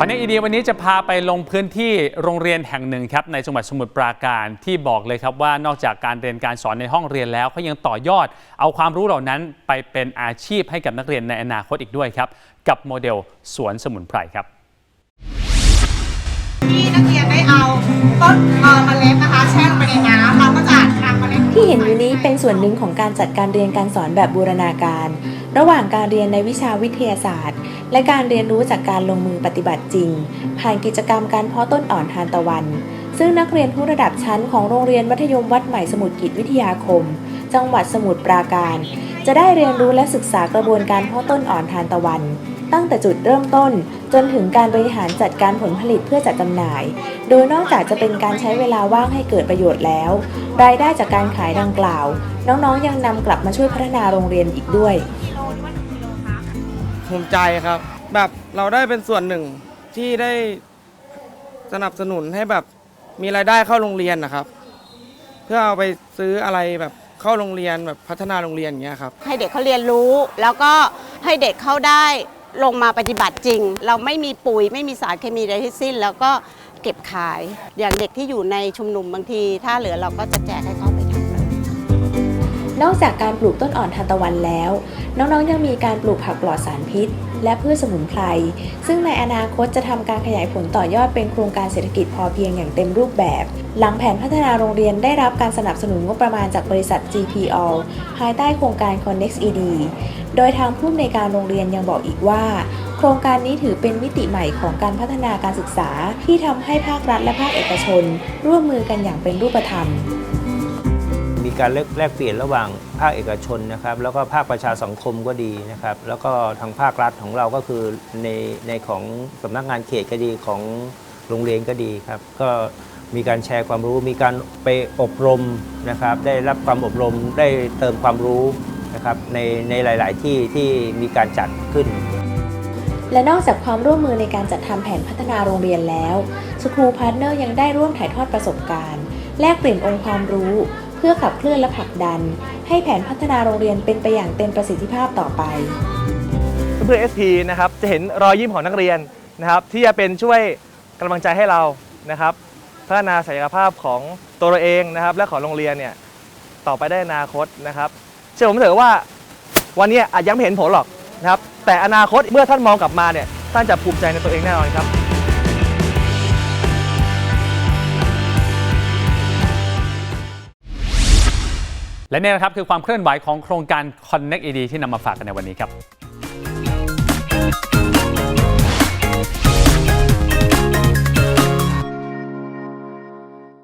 อนนี้อีดีวันนี้จะพาไปลงพื้นที่โรงเรียนแห่งหนึ่งครับในจังหวัดสมุทรปราการที่บอกเลยครับว่านอกจากการเรียนการสอนในห้องเรียนแล้วเขายังต่อยอด เอาความรู้เหล่านั้นไปเป็นอาชีพให้กับนักเรียนในอนาคตอีกด้วยครับ กับโมเดลสวนสมุนไพรครับที่นักเรียนได้เอาต้นเอ่อเมล็ดนะคะแช่ลงไปในน้ำเราก็จะนำเมล็ดที่เห็นอยู่นี้เป็นส่วนหนึ่งของการจัดการเรียนการสอนแบบบูรณาการ ระหว่างการเรียนในวิชาวิทยาศาสตร์ และการเรียนรู้จากการลงมือปฏิบัติจริง ผ่านกิจกรรมการเพาะต้นอ่อนทานตะวัน ซึ่งนักเรียนทุกระดับชั้นของโรงเรียนมัธยมวัดใหม่สมุทรกิจวิทยาคม จังหวัดสมุทรปราการ จะได้เรียนรู้และศึกษากระบวนการเพาะต้นอ่อนทานตะวัน ตั้งแต่จุดเริ่มต้น จนถึงการบริหารจัดการผลผลิตเพื่อจัดจำหน่าย โดยนอกจากจะเป็นการใช้เวลาว่างให้เกิดประโยชน์แล้ว รายได้จากการขายดังกล่าว น้องๆยังนำกลับมาช่วยพัฒนาโรงเรียนอีกด้วย ภูมิใจครับ แบบเราได้เป็นส่วนหนึ่งที่ได้สนับสนุนให้แบบมีรายได้เข้าโรงเรียนนะครับ เพื่อเอาไปซื้ออะไรแบบเข้าโรงเรียนแบบพัฒนาโรงเรียนอย่างเงี้ยครับ ให้เด็กเขาเรียนรู้ แล้วก็ให้เด็กเขาได้ลงมาปฏิบัติจริง เราไม่มีปุ๋ยไม่มีสารเคมีใดทั้งสิ้น แล้วก็เก็บขายอย่างเด็กที่อยู่ในชุมนุมบางที ถ้าเหลือเราก็จะแจกให้เขา นอกจากการปลูกต้นอ่อนทานตะวันแล้ว น้องๆยังมีการปลูกผักปลอดสารพิษ และพืชสมุนไพร ซึ่งในอนาคตจะทำการขยายผลต่อยอดเป็นโครงการเศรษฐกิจพอเพียงอย่างเต็มรูปแบบ หลังแผนพัฒนาโรงเรียนได้รับการสนับสนุนงบประมาณจากบริษัท GPO ภายใต้โครงการ Connex ED โดยทางผู้อำนวยการโรงเรียนยังบอกอีกว่าโครงการนี้ถือเป็นมิติใหม่ของการพัฒนาการศึกษา ที่ทำให้ภาครัฐและภาคเอกชน ร่วมมือกันอย่างเป็นรูปธรรม มีการแลกแลกเปลี่ยนระหว่างภาคเอกชนนะครับแล้วก็ภาคประชาสังคมก็ดีนะครับแล้วก็ทางภาครัฐของเราก็คือในในของสำนักงานเขตก็ดีของโรงเรียนก็ดีครับก็มีการแชร์ความรู้มีการไปอบรมนะครับได้รับความอบรมได้เติมความรู้นะครับในในหลาย ๆ ที่ที่มีการจัดขึ้น และนอกจากความร่วมมือในการจัดทำแผนพัฒนาโรงเรียนแล้วสครูพาร์ทเนอร์ยังได้ร่วมถ่ายทอดประสบการณ์ แลกเปลี่ยนองค์ความรู้ พื่อขับเคลื่อนและผลักดัน ให้แผนพัฒนาโรงเรียนเป็นไปอย่างเต็มประสิทธิภาพต่อไป เพื่อนๆ SP นะครับจะเห็นรอยยิ้มของนักเรียนนะครับที่จะเป็นช่วยกำลังใจให้เรานะครับพัฒนาศักยภาพของตัวเราเองนะครับและของโรงเรียนเนี่ยต่อไปได้อนาคตนะครับ เชื่อผมเถอะว่าวันนี้อาจยังไม่เห็นผลหรอกนะครับแต่อนาคตเมื่อท่านมองกลับมาเนี่ยท่านจะภูมิใจในตัวเองแน่นอนครับ และนี่นะครับคือความเคลื่อนไหวของโครงการ Connect ED ที่นำมาฝากกันในวันนี้ครับ